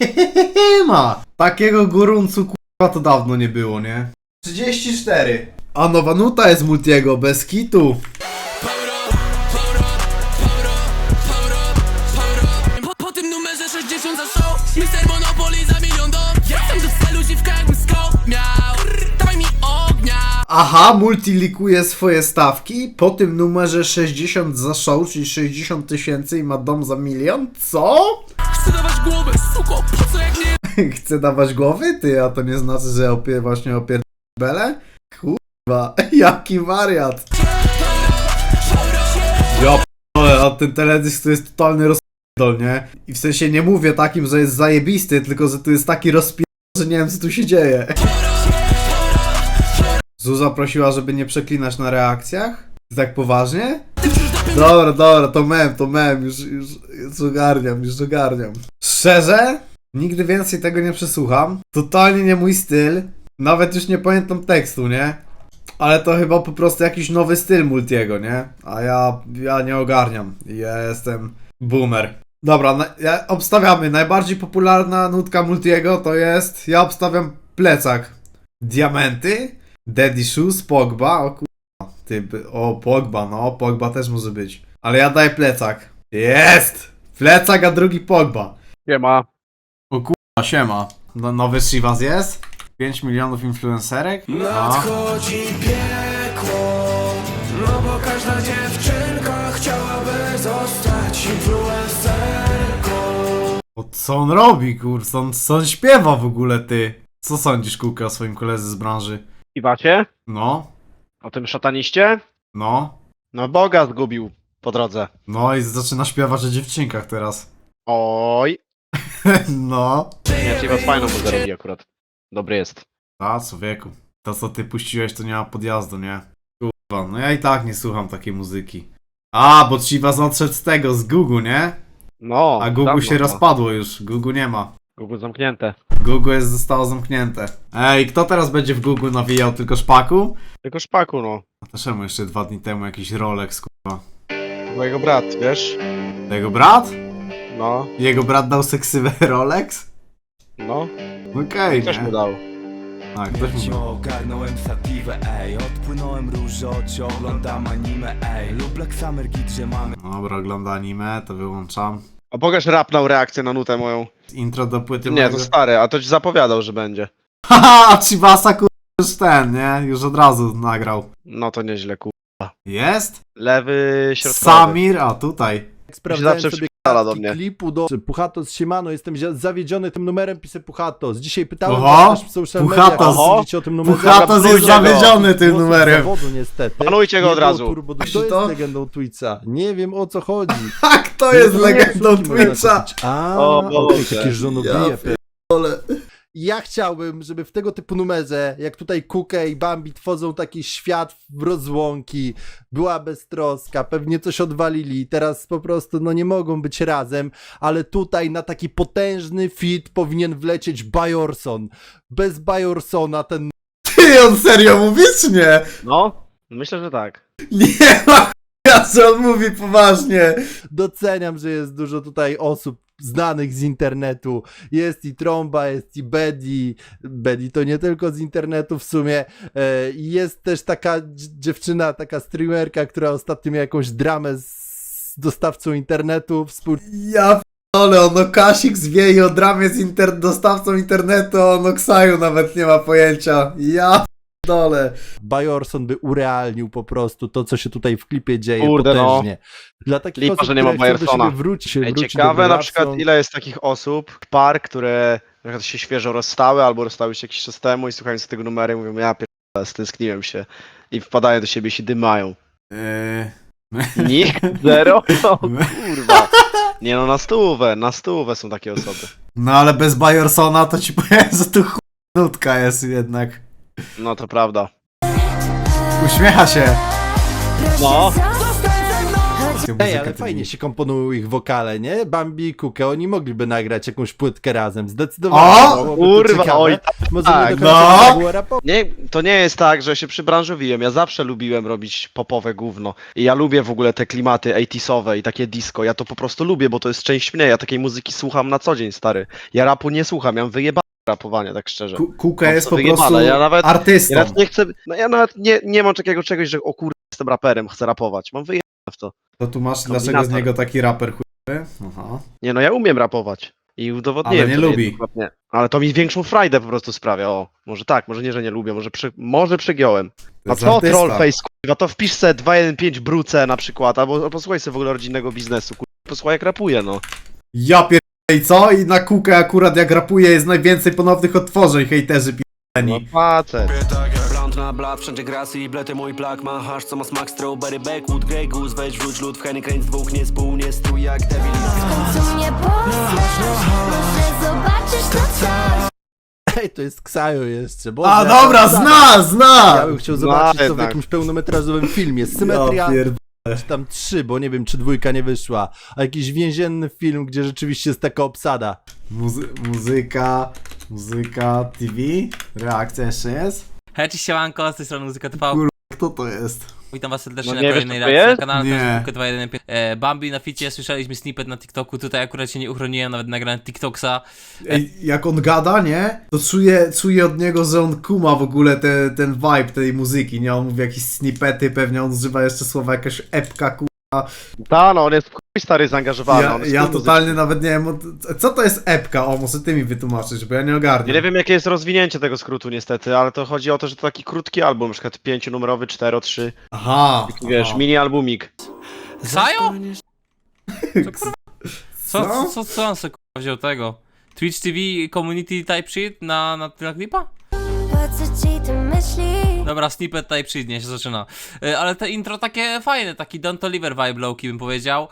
ma. Takiego goruncu kurwa to dawno nie było, nie? 34. A nowa nuta jest Multiego, bez kitu. Po, po tym numerze 60 za show Mister Monopoly za milion dom Jestem do celu dziwka jakbym skop miał Daj mi ognia Aha, Multi likuje swoje stawki. Po tym numerze 60 za show, czyli 60 tysięcy i ma dom za milion. Co? Głowę, suko, po co jak nie Chce dawać głowy? Ty, a to nie znaczy, że opie, właśnie opierdolę? Kurwa, jaki wariat. Ja p***dolę, a ten teledysk to jest totalny rozpierdol, nie? I w sensie nie mówię takim, że jest zajebisty, tylko że tu jest taki rozpierdol, że nie wiem co tu się dzieje. Zuza prosiła, żeby nie przeklinać na reakcjach? Tak poważnie? Dobra, dobra, to mem, to mem, już, już, już ogarniam, już ogarniam. Szczerze? Nigdy więcej tego nie przesłucham. Totalnie nie mój styl. Nawet już nie pamiętam tekstu, nie? Ale to chyba po prostu jakiś nowy styl Multiego, nie? A ja, ja nie ogarniam. Ja jestem boomer. Dobra, na, ja, obstawiamy. Najbardziej popularna nutka Multiego to jest... Ja obstawiam plecak. Diamenty, Daddy Shoes, Pogba, o. Ty, o Pogba, no Pogba też może być. Ale ja daję plecak. Jest! Plecak, a drugi Pogba. Nie ma. O kurwa, siema. No, nowy Shivas jest? 5 milionów influencerek? No. Nadchodzi piekło No bo każda dziewczynka chciałaby zostać influencerką O, co on robi, kurwa? On, co on śpiewa w ogóle, ty? Co sądzisz, Kuka, o swoim koledze z branży? I wacie? No, O tym szataniście? no, No Boga zgubił po drodze. no i zaczyna śpiewać o dziewczynkach teraz. Oj. no. Nie, ci was fajną muzykę robi akurat. Dobry jest. A, co wieku. To, co ty puściłeś, to nie ma podjazdu, nie? Kurwa, no ja i tak nie słucham takiej muzyki. A, bo Chivas odszedł z tego, z Google, nie? No. A Google dawno się to. rozpadło już, Google nie ma. Google zamknięte. Google jest, zostało zamknięte. Ej, kto teraz będzie w Google nawijał? Tylko szpaku? Tylko szpaku, no. A to czemu jeszcze dwa dni temu jakiś Rolex, kurwa? Mojego brat, wiesz? Jego brat? No. Jego brat dał seksywy Rolex? No. Okej, Ktoś mu nie? dał. Tak, ktoś mu dał. Ogarnąłem sativę, ej Odpłynąłem różocio, oglądam anime, ej Lub Black Summer Git, że mamy Dobra, ogląda anime, to wyłączam. A pokaż rapnął reakcję na nutę moją. Intro do płyty Nie, to mojego- stary, a to ci zapowiadał, że będzie. Haha, a Chivasa kurwa już ten, nie? Już od razu nagrał. No to nieźle, ku... Jest? Lewy środkowy. Samir, a tutaj. Sprawdzałem zawsze sobie przypierdala do mnie. klipu do Puchatos Siemano, jestem zia- zawiedziony tym numerem, piszę Puchatos. Dzisiaj pytałem Oho, was w social Puchatos. mediach, co sądzicie o tym numerze. Puchatos jest zawiedziony tym Głosów numerem. zawodu niestety. Panujcie go Nie od było razu. Turbo, to jest to? legendą Twitcha. Nie wiem o co chodzi. A kto jest Nie, legendą Twitcha? kupić. A, O okej, Boże. żonobije. Ja Ja, ja chciałbym, żeby w tego typu numerze, jak tutaj Kuke i Bambi tworzą taki świat w rozłąki, była beztroska, pewnie coś odwalili, teraz po prostu no nie mogą być razem, ale tutaj na taki potężny fit powinien wlecieć Bajorson. Bez Bajorsona ten Ty, on serio mówi czy nie? No, myślę, że tak. Nie ma ja co on mówi poważnie. doceniam, że jest dużo tutaj osób znanych z internetu. Jest i Tromba, jest i Bedi. Bedi to nie tylko z internetu w sumie. E, i Jest też taka dziewczyna, taka streamerka, która ostatnio miała jakąś dramę z dostawcą internetu. Współ... Ja ale on o Kasik zwieje o dramie z inter dostawcą internetu, a on o Ksaju nawet nie ma pojęcia. Ja dole. Bajorson by urealnił po prostu to, co się tutaj w klipie dzieje Kurde, no. potężnie. Dla takich Lipa, osób, że nie ma Bajersona. Ej, wrócić ciekawe na przykład ile jest takich osób, par, które na przykład się świeżo rozstały albo rozstały się jakiś czas temu i słuchając tego numeru mówią ja pierdolę, stęskniłem się i wpadają do siebie i się dymają. Yy... Nikt? Zero? O kurwa. Nie no, na stówę, na stówę są takie osoby. No ale bez Bajorsona to ci powiem, że tu nutka jest jednak. No to prawda. Uśmiecha się. No. Ej, ale fajnie się komponują ich wokale, nie? Bambi i Kukę, oni mogliby nagrać jakąś płytkę razem, zdecydowanie. O! byłoby to Kurwa, ciekawe. oj, Może tak, nie do końca no. to było. Nie, to nie jest tak, że się przybranżowiłem. Ja zawsze lubiłem robić popowe gówno. I ja lubię w ogóle te klimaty 80sowe i takie disco. Ja to po prostu lubię, bo to jest część mnie. Ja takiej muzyki słucham na co dzień, stary. Ja rapu nie słucham, ja mam wyjebane rapowanie, tak szczerze. Ku- Kuka Mam jest po wyjebane, prostu ja nawet- artystą. Ja nawet nie chcę, no ja nawet nie, nie mam takiego czegoś, że o kurde, jestem raperem, chcę rapować. Mam wyjebane w to. To tu masz, dlaczego z Kombinator. niego taki raper chujowy? Aha. Nie no, ja umiem rapować. I udowodniłem. Ale nie to lubi. niejednokrotnie. Ale to mi większą frajdę po prostu sprawia. O, może tak, może nie, że nie lubię, może, przy, może przegiąłem. To A jest co artysta. Trollface, kurwa, to wpisz se 215 bruce na przykład, albo albo posłuchaj sobie w ogóle rodzinnego biznesu, kurwa, posłuchaj jak rapuje, no. Ja pier... I co? I na Kukę akurat jak rapuje jest najwięcej ponownych odtworzeń, hejterzy No p***ni. facet. Blunt na blat, wszędzie grasy i blety mój plak Ma hasz, co ma smak strawberry, backwood, grey goose Weź wrzuć lód w dwóch nie spół, nie strój jak Devil końcu mnie poznasz Może zobaczysz to coś Ej, to jest Ksajo jeszcze. Boże, A dobra, zna, zna! Ja bym chciał zobaczyć to w jednak. jakimś pełnometrażowym filmie. Symetria, Ja. Czy tam trzy, bo nie wiem, czy dwójka nie wyszła. A jakiś więzienny film, gdzie rzeczywiście jest taka obsada. Muzy muzyka, muzyka TV? Reakcja jeszcze jest? Hej, cześć siemanko, z tej strony Muzyka TV. Kur- Kto to jest? Witam was serdecznie No na wiesz, kolejnej to reakcji na jest? kanale, Nie. Muzyka 215. E, Bambi na ficie, słyszeliśmy snippet na TikToku, tutaj akurat się nie uchroniłem, nawet nagrałem TikToksa. Ej, jak on gada, nie? To czuję, czuję od niego, że on kuma w ogóle te, ten vibe tej muzyki, nie? On mówi jakieś snippety, pewnie on używa jeszcze słowa jakaś epka, ku... Ta no, on jest w chuj stary zaangażowany. Ja, on jest ja totalnie nawet nie wiem, od- co to jest epka? O, może ty mi wytłumaczyć, bo ja nie. Ja nie wiem jakie jest rozwinięcie tego skrótu niestety, ale to chodzi o to, że to taki krótki album, na przykład pięcionumerowy, 4 3 Aha, wiesz, aha. mini albumik. Sajo? Co, co, Co? co, co, co on sobie kurwa wziął tego? Twitch TV Community Type Sheet na, na, na klipa? Po co ci to myśli? Dobra, snippet Sheet, nie się zaczyna. E, ale te intro takie fajne, taki Don't Oliver vibe lowkey bym powiedział.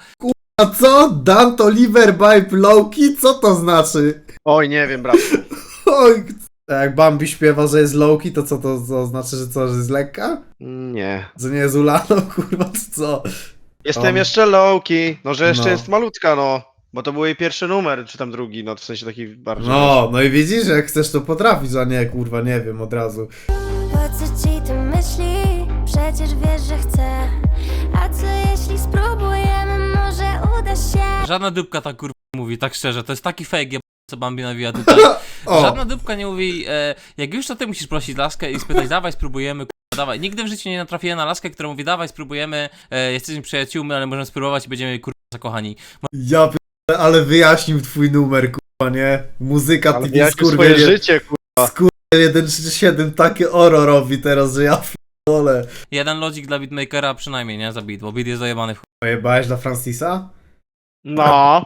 A co? Dan to liver by Lowki? Co to znaczy? Oj, nie wiem, brat. Oj, a jak Bambi śpiewa, że jest Lowki, to co to, to znaczy, że co, że jest lekka? Nie. Że nie jest ulaną, kurwa, czy co? Jestem Um, jeszcze Lowki, no że jeszcze no. jest malutka, no. Bo to był jej pierwszy numer, czy tam drugi, no w sensie taki bardziej. No, no i widzisz, jak chcesz to potrafisz, a nie, kurwa, nie wiem, od razu. Po co ci to myśli? Przecież wiesz, że chcę A co jeśli spróbujemy? Może uda się Żadna dupka tak kurwa mówi, tak szczerze, to jest taki fake, jeb- co Bambi nawija tutaj. O, Żadna dupka nie mówi, e, jak już to ty musisz prosić laskę i spytać, dawaj spróbujemy, dawaj. Nigdy w życiu nie natrafiłem na laskę, która mówi, dawaj spróbujemy, e, jesteśmy przyjaciółmi, ale możemy spróbować i będziemy kurwa zakochani. ja p- ale wyjaśnił twój numer, kurwa, nie? Muzyka Ale TV ja swoje skurwiel, życie, kurwa. skurwiel 137 takie oro robi teraz, że ja p***dolę. Jeden lodzik dla beatmakera przynajmniej, nie? Za beat, bo beat jest zajebany w chuj. Pojebałeś dla Francisa? No.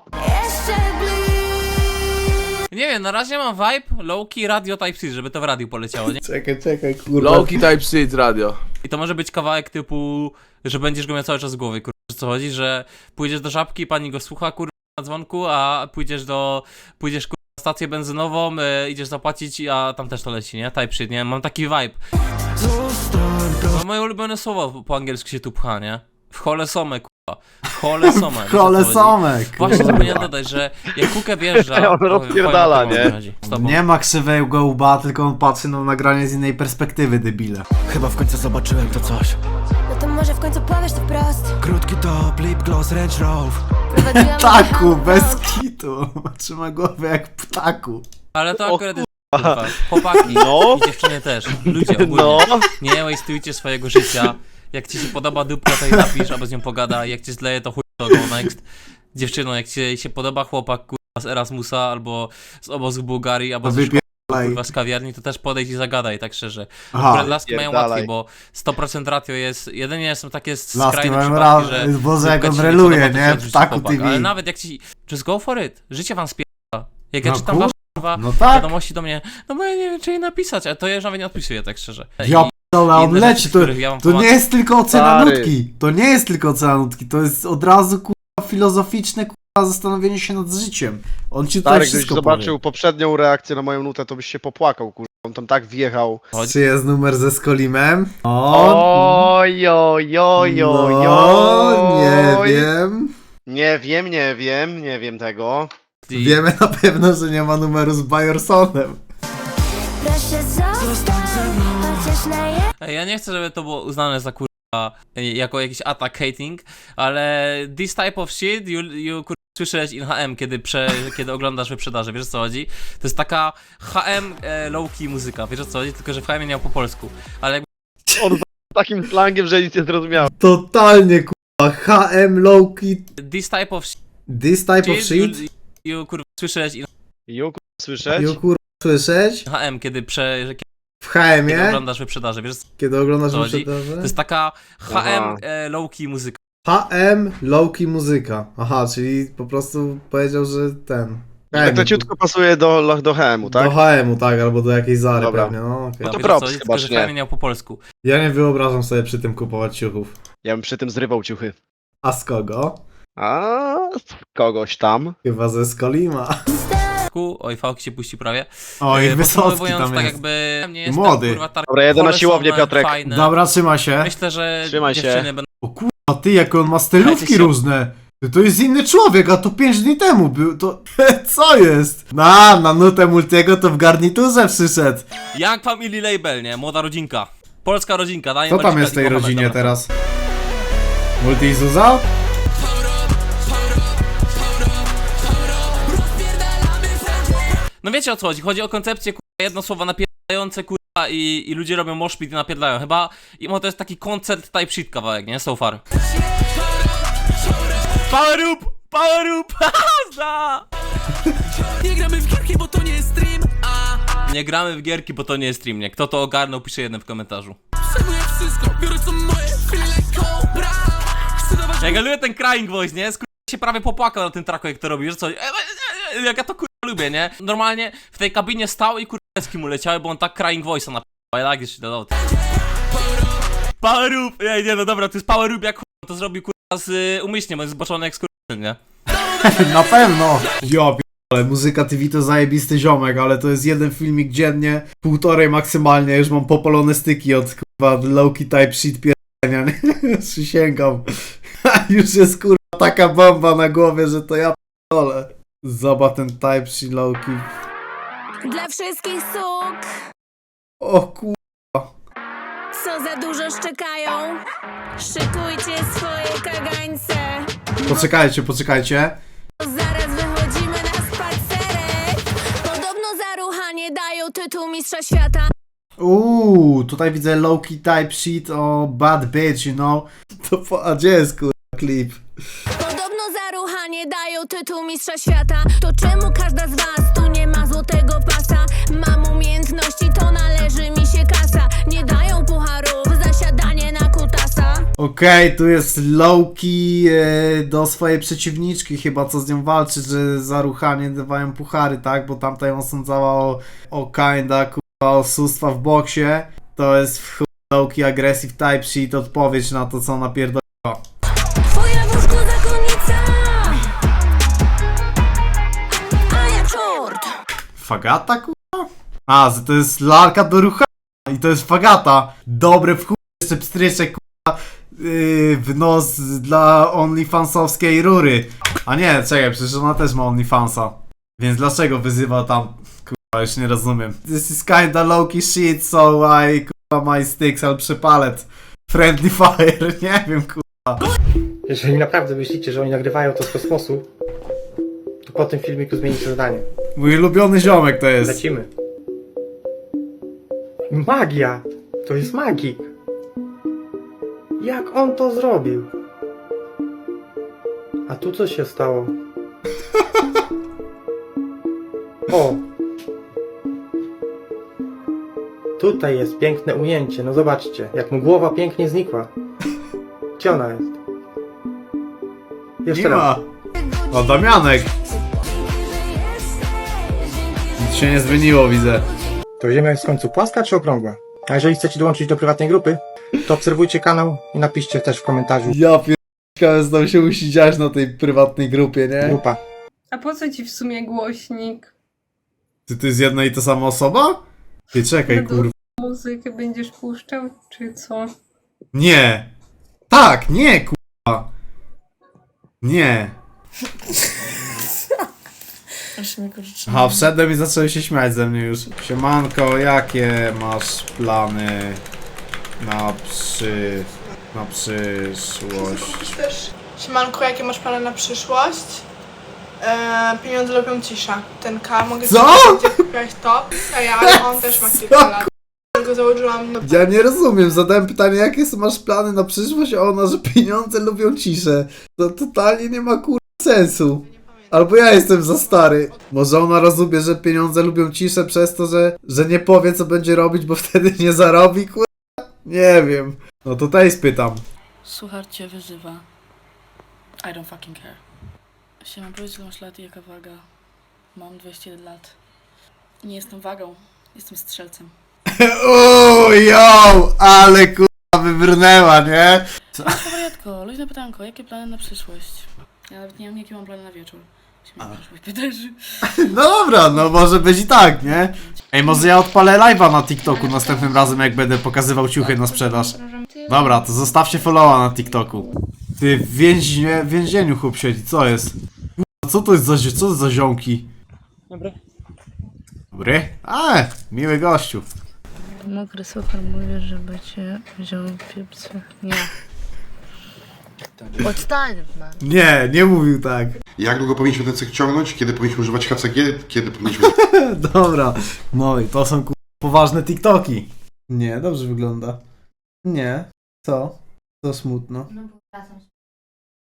Nie wiem, na razie mam vibe, low-key, radio type C, żeby to w radiu poleciało, nie? Czekaj, czekaj, kurwa. Lowkey Type Shit Radio. I to może być kawałek typu, że będziesz go miał cały czas w głowie, kurwa. Co chodzi, że pójdziesz do żabki, pani go słucha, kurwa, na dzwonku, a pójdziesz do, pójdziesz, kurwa, stację benzynową, y, idziesz zapłacić, a tam też to leci, nie? Type shit, nie? Mam taki vibe. No, moje ulubione słowo po- angielsku się tu pcha, nie? W chole some, kurwa. W chole some. wiesz, o co Kole chodzi? Somek, Właśnie kurwa. zapomniałem dodać, że jak Kukę wjeżdża... On to- rozpierdala, powiem, o co nie? chodzi. Z tobą. Nie ma krzywego łba, tylko on patrzy na nagranie z innej perspektywy, debile. Chyba w końcu zobaczyłem to coś No to może w końcu powiesz to wprost Krótki top, lip gloss, Range Rover Prowadziłam Ptaku, bez kitu. Trzyma głowę jak ptaku. Ale to akurat jest kurwa. Chłopaki No. i dziewczyny też. Ludzie ogólnie. No. Nie wastujcie swojego życia. Jak ci się podoba dupka, to jej napisz, albo z nią pogada. Jak ci zleje, to chuj to go next. Dziewczyno, jak ci się podoba chłopak kurwa z Erasmusa, albo z obozu Bułgarii, albo To wypierdalaj. Kurwa z kawiarni, to też podejdź i zagadaj, tak szczerze. Aha, Akurat laski mają pierdalaj. łatwiej, bo 100% ratio jest, jedynie są takie laski skrajne mają przypadki, ra... że Boże, jak dupka on ci reluje, podoba, to nie? Ptaku chłopak. TV. Ale nawet jak ci, just go for it, życie wam spiera. Jak ja No czytam kur- wasze kurwa, No tak. wiadomości do mnie, no bo ja nie wiem, czy jej napisać, a to ja już nawet nie odpisuję, tak szczerze. Ja I p***dolę, on inne leci, rzeczy, to, których ja to nie jest tylko ocena Stary. nutki. To nie jest tylko ocena nutki, to jest od razu kurwa filozoficzne kurwa zastanowienie się nad życiem. On ci tutaj Stary, gdybyś wszystko zobaczył powie. poprzednią reakcję na moją nutę, to byś się popłakał, kurwa. On tam tak wjechał. Czy jest numer ze Skolimem? O, Oj, oj, oj, oj, no, nie wiem. Nie wiem, nie wiem, nie wiem tego. I- Wiemy na pewno, że nie ma numeru z Bajorsonem. Proszę zostań, chociaż na jedno Ej, Ja nie chcę, żeby to było uznane za kurwa jako jakiś attack hating, ale this type of shit you, you kurwa słyszeć in HM, kiedy, prze, kiedy oglądasz wyprzedaże, wiesz o co chodzi? To jest taka HM e, low-key muzyka, wiesz o co chodzi? Tylko, że w HM nie miał po polsku, ale jakby Takim slangiem, że nic nie zrozumiałem. Totalnie kurwa. HM Lowkey. this type of This type of shit shit. you, you kurwa słyszeć in Juk, słyszeć? You kurwa słyszeć? HM, kiedy, prze, kiedy W HM, oglądasz wyprzedaże, wiesz? kiedy oglądasz chodzi? To jest taka HM e, low-key muzyka. HM Lowkey muzyka. Aha, czyli po prostu powiedział, że ten. Tak leciutko pasuje do, do HM-u, tak? Do HM-u, tak, albo do jakiejś Zary Dobra. pewnie, no okej. No to wiesz co props chyba, że czy w HM nie? nie miał po polsku. Ja nie wyobrażam sobie przy tym kupować ciuchów. Ja bym przy tym zrywał ciuchy. A z kogo? A z kogoś tam. Chyba ze Skolima. Oj, fałki się puści prawie. Oj, E, Wysocki tam tak jest. jakby nie jest Młody. kurwa tar- Dobra, jedę na siłownię, są, Piotrek. Fajne. Dobra, trzyma się. Myślę, że Trzymaj się. dziewczyny będą O kurwa, ty, jak on ma stylówki różne. Ty, To jest inny człowiek, a to 5 dni temu był, to... Co jest? Na, na nutę Multiego to w garniturze przyszedł. Young Family Label, nie? Młoda rodzinka. Polska rodzinka, daj Co tam jest w tej rodzinie teraz? Multi i Zuza? No wiecie o co chodzi? Chodzi o koncepcję, kurwa, jedno słowo napierdające, kurwa, i, i ludzie robią moshpit i napierdają. Chyba, i to jest taki koncert type shit kawałek, nie? So far. Power up! Power up! Nie gramy w gierki, bo to nie jest stream A Nie gramy w gierki, bo to nie jest stream, nie? Kto to ogarnął, pisze jeden w komentarzu. przejmuję wszystko, biorę co moje Chwilę lekko, bra Chcę dawać Ja lubię ten crying voice, nie? Skur... się prawie popłakał na tym traku, jak to robi, że co? E, e, e, Jak ja to kurwa lubię, nie? Normalnie w tej kabinie stał i kurwa mu leciały, bo on tak crying voice'a na I like this shit a lot. Power up! Ej, nie no dobra, to jest power up jak to zrobił kurwa z y, umyślnie, bo jest zboczony jak skurwysyn, nie? Na pewno! Ja ale muzyka TV to zajebisty ziomek, ale to jest jeden filmik dziennie, półtorej maksymalnie, już mam popolone styki od kurwa Loki type shit pierdolenia, nie? Przysięgam. już jest kurwa taka bomba na głowie, że to ja pierdolę. Zobacz ten type shit Loki. Dla wszystkich suk, O kurwa. co za dużo szczekają Szykujcie swoje kagańce Poczekajcie, poczekajcie. Zaraz wychodzimy na spacerek Podobno za ruchanie dają tytuł mistrza świata Uuu, tutaj widzę Loki type shit o bad bitch, you know. To po, a gdzie jest kurwa klip? Podobno za ruchanie dają tytuł mistrza świata To czemu każda z was tu nie ma złotego pasa? Mam umiejętności, to należy mi się kasa Nie dają pucharów za siadanie na kutasa Okej, tu jest Loki e, do swojej przeciwniczki chyba, co z nią walczy, że za ruchanie dawają puchary, tak? Bo tamta ją osądzała o, o kinda, kurwa, oszustwa w boksie. To jest w chuj Loki aggressive type sheet, odpowiedź na to, co ona pierdoliła. Fagata, kurwa? A, to jest lalka do ruchania i to jest fagata. Dobre w chuj, jeszcze pstryczek, kurwa, yy, w nos dla OnlyFansowskiej rury. A nie, czekaj, przecież ona też ma OnlyFansa. Więc dlaczego wyzywa tam, kurwa, już nie rozumiem. This is kinda low-key shit, so I, kurwa, my sticks, ale przepalet. Friendly fire, nie wiem, kurwa. Jeżeli naprawdę myślicie, że oni nagrywają to z kosmosu, to po tym filmiku zmienicie zdanie. Mój ulubiony ziomek to jest. Lecimy. Magia! To jest magik! Jak on to zrobił? A tu co się stało? O! Tutaj jest piękne ujęcie, no zobaczcie, jak mu głowa pięknie znikła. Gdzie ona jest? Jeszcze raz. ma. O, Damianek. Nic się nie zmieniło, widzę. To Ziemia jest w końcu płaska czy okrągła? A jeżeli chcecie dołączyć do prywatnej grupy, to obserwujcie kanał i napiszcie też w komentarzu Ja pierdolę, znowu się musi dziać na tej prywatnej grupie, nie? grupa. A po co ci w sumie głośnik? Czy to jest jedna i ta sama osoba? Ty czekaj, kurwa. Muzykę będziesz puszczał, czy co? Nie! Tak, nie, kurwa! Nie. Aha, wszedłem i zacząłem się śmiać ze mnie już. Siemanko, jakie masz plany na przy... na przyszłość? Też. Siemanko, jakie masz plany na przyszłość? Eee, pieniądze lubią cisza. Ten K, mogę ci Co? powiedzieć, gdzie kupiłaś to? A ja, ale on też ma kilka lat. Go założyłam no, Ja nie rozumiem, zadałem pytanie, jakie są masz plany na przyszłość, a ona, że pieniądze lubią ciszę. To totalnie nie ma kurwa sensu. Albo ja jestem za stary. Może ona rozumie, że pieniądze lubią ciszę przez to, że, że nie powie co będzie robić, bo wtedy nie zarobi, kurwa? Nie wiem. No to tej spytam. Suchar cię wyzywa. I don't fucking care. Siema, powiedz ile masz lat i jaka waga? Mam 21 lat. Nie jestem wagą, jestem strzelcem. Uuu, yo, ale kurwa wybrnęła, nie? Wariatko, luźne pytanko, jakie plany na przyszłość? Ja nawet nie wiem, jakie mam plany na wieczór. Się mnie pytasz. No dobra, no może być i tak, nie? Ej, może ja odpalę live'a na TikToku następnym razem, jak będę pokazywał ciuchy na sprzedaż. Dobra, to zostawcie followa na TikToku. Ty w, więźnie, w więzieniu chłop siedzi, co jest? Kurwa, Co to jest za, zi- co to za ziomki? Dobry. Dobry? A, miły gościu. Mokry suchar mówi, żeby cię wziął piepce. Nie. Odstań, man. Nie, nie mówił tak. Jak długo powinniśmy ten cykl ciągnąć? Kiedy powinniśmy używać HCG? Kiedy powinniśmy... Dobra, no i to są kurwa, poważne TikToki. Nie, dobrze wygląda. Nie, co? To smutno. No bo wracam.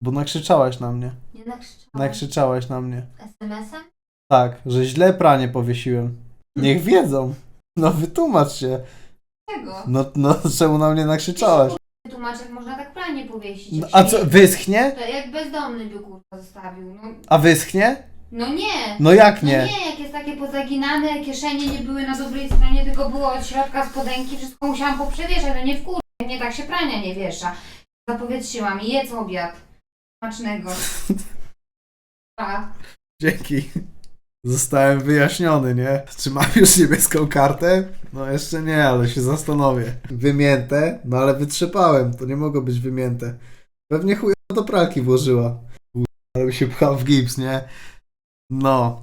Bo nakrzyczałaś na mnie. Nie nakrzyczałam. Nakrzyczałaś na mnie. SMS-em? Tak, że źle pranie powiesiłem. Niech wiedzą. No wytłumacz się. Czego? No, no czemu na mnie nakrzyczałaś? Tłumacz, jak można tak pranie powiesić. No, jak a się co, nie- wyschnie? To jak bezdomny by kurwa zostawił. No, A wyschnie? no nie. No jak No nie? nie, jak jest takie pozaginane, kieszenie nie były na dobrej stronie, tylko było od środka spodenki, wszystko musiałam poprzewieszać, no nie w kur... Nie tak się prania nie wiesza. Zapowietrzyłam i jedz obiad. Smacznego. Pa. Dzięki. Zostałem wyjaśniony, nie? Czy mam już niebieską kartę? No jeszcze nie, ale się zastanowię. Wymięte? No ale wytrzepałem, to nie mogło być wymięte. Pewnie chuj do pralki włożyła. Ale mi się pchał w gips, nie? No.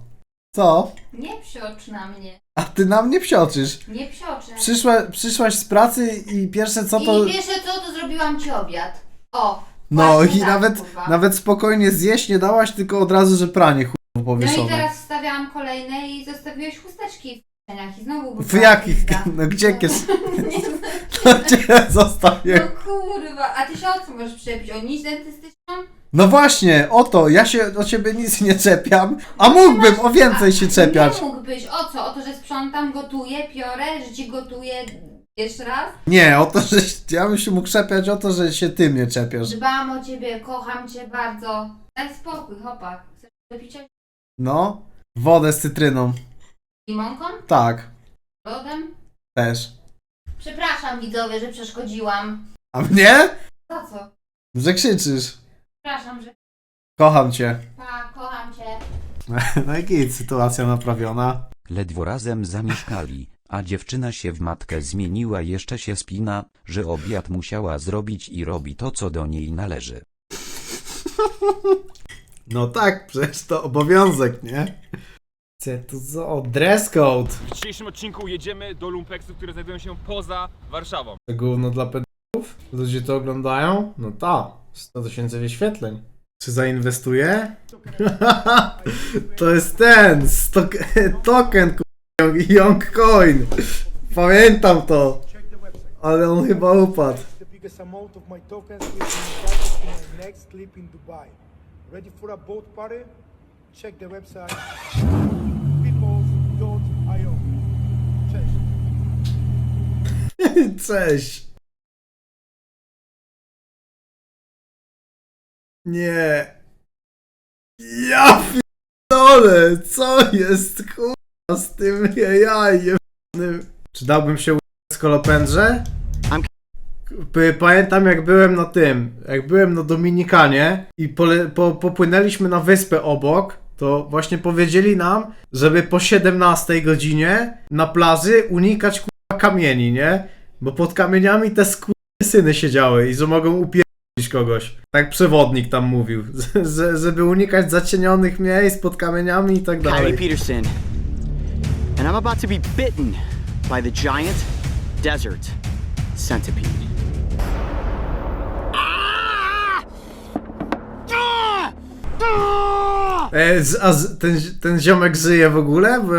Co? Nie psiocz na mnie. A ty na mnie psioczysz. Nie psioczę. Przyszła, przyszłaś z pracy i pierwsze co to... I wiesz co, to zrobiłam ci obiad. O. No właśnie i tak, nawet, kurwa. nawet spokojnie zjeść nie dałaś, tylko od razu, że pranie chujowo No i powieszone. teraz kolejne i zostawiłeś chusteczki w kieszeniach i znowu W jakich? pizda. No gdzie kies... Nie znam. No gdzie zostawię? No kurwa, a ty się o co możesz przepić? O nic dentystyczną? No właśnie, o to, ja się o ciebie nic nie czepiam, a mógłbym o więcej się czepiać. Nie mógłbyś, o co? O to, że sprzątam, gotuję, piorę, że ci gotuję jeszcze raz? Nie, o to, że ja bym się mógł czepiać o to, że się ty mnie czepiasz. Dbam o ciebie, kocham cię bardzo. Daj spokój, chłopak. Chcesz do picia No, wodę z cytryną. limonką? Tak, Lodem? też. Przepraszam widzowie, że przeszkodziłam. A mnie? Za co? Że krzyczysz. Przepraszam, że... Kocham cię. Pa, kocham cię. No i git, sytuacja naprawiona. Ledwo razem zamieszkali, a dziewczyna się w matkę zmieniła jeszcze się spina, że obiad musiała zrobić i robi to co do niej należy. No tak, przecież to obowiązek, nie? Co to za o, dress code? W dzisiejszym odcinku jedziemy do lumpeksów, które znajdują się poza Warszawą. To gówno dla pedałów? Ludzie to oglądają? No ta, 100 tysięcy wyświetleń. Czy zainwestuję? to jest ten, stok, token, young, young coin. Pamiętam to. Ale on chyba upadł. The biggest amount of my tokens will be invited to my next clip in Dubai. Ready for a boat party? Check the website peoples.io. Cześć. Cześć. Nie. Ja dole, co jest kurwa z tym jajem Czy dałbym się u- z kolopędrze? P- Pamiętam jak byłem na tym, jak byłem na Dominikanie i pole, po, popłynęliśmy na wyspę obok to właśnie powiedzieli nam, żeby po 17 godzinie na plaży unikać kurwa kamieni, nie? Bo pod kamieniami te syny siedziały i że mogą upierdolić kogoś. Tak przewodnik tam mówił, że, żeby unikać zacienionych miejsc pod kamieniami i tak dalej. Peterson, and I'm about to be bitten by the giant desert centipede. E, z- a z, ten, ten ziomek żyje w ogóle? Bo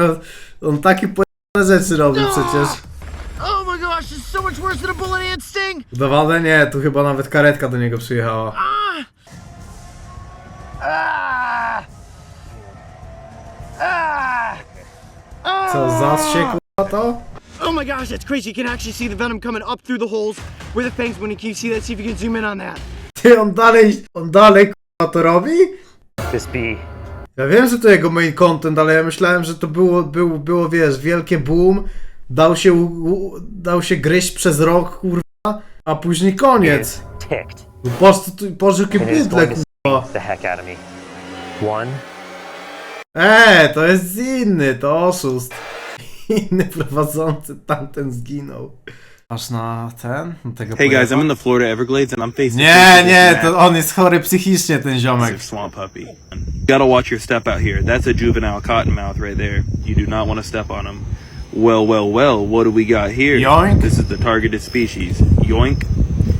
on takie pojebane rzeczy robi przecież. Oh my gosh, it's so much worse than a bullet ant sting! Udawane nie, tu chyba nawet karetka do niego przyjechała. Co, zas się kurwa to? Oh my gosh, that's crazy. You can actually see the venom coming up through the holes where the fangs went. Can you see that? See if you can zoom in on that. Ty, on dalej, on dalej kurwa to robi? Ja wiem, że to jego main content, ale ja myślałem, że to było, było, było wiesz, wielkie boom, dał się, u, u, dał się gryźć przez rok, kurwa, a później koniec. Boże, jakie bydle, kurwa. Eee, to jest inny, to oszust. Inny prowadzący, tamten zginął. Aż na ten? Na tego Hey guys. I'm in the Florida Everglades and I'm facing Nie, nie, to on jest chory psychicznie, ten ziomek. swamp puppy. You gotta watch your step out here. That's a juvenile cottonmouth right there. You do not want to step on him. Well, well, well, what do we got here? Yoink. This is the targeted species. Yoink.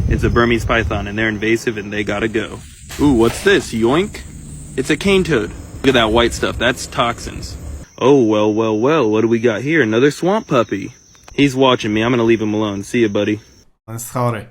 It's a Burmese python and they're invasive and they gotta go. Ooh, what's this? Yoink. It's a cane toad. Look at that white stuff. That's toxins. Oh, well, well, well, what do we got here? Another swamp puppy. He's watching me. I'm going to leave him alone. See you, buddy. Sorry.